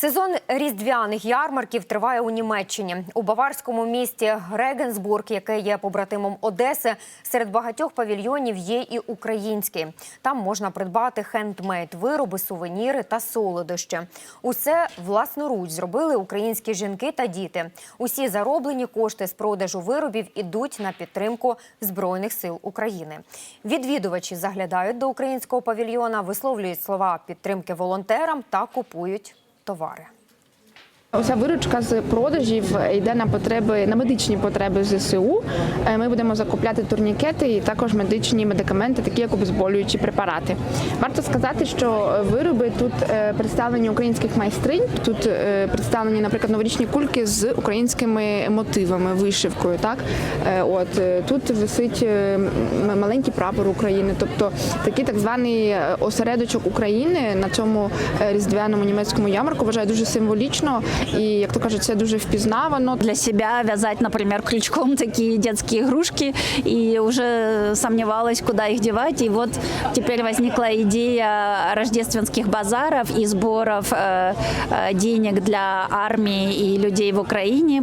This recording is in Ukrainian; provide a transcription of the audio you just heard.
Сезон різдвяних ярмарків триває у Німеччині. У баварському місті Регенсбург, яке є побратимом Одеси, серед багатьох павільйонів є і український. Там можна придбати хендмейд вироби, сувеніри та солодощі. Усе власноруч зробили українські жінки та діти. Усі зароблені кошти з продажу виробів ідуть на підтримку збройних сил України. Відвідувачі заглядають до українського павільйона, висловлюють слова підтримки волонтерам та купують товари. Уся виручка з продажів йде на потреби на медичні потреби ЗСУ. Е, Ми будемо закупляти турнікети і також медичні медикаменти, такі як обезболюючі препарати. Варто сказати, що вироби тут е, представлені українських майстринь. Тут е, представлені, наприклад, новорічні кульки з українськими мотивами, вишивкою. Так Е, от е, тут висить е, маленький прапор України, тобто такий так званий е, осередочок України на цьому е, різдвяному німецькому ярмарку вважаю дуже символічно і як то кажуть, це дуже впізнавано. для себя в'язати, наприклад, крючком такі дитячі ігрушки, і вже сумнівалась, куди їх дівати. І от тепер возникла ідея рождественських базарів і зборів э, э, денег для армії і людей в Украине.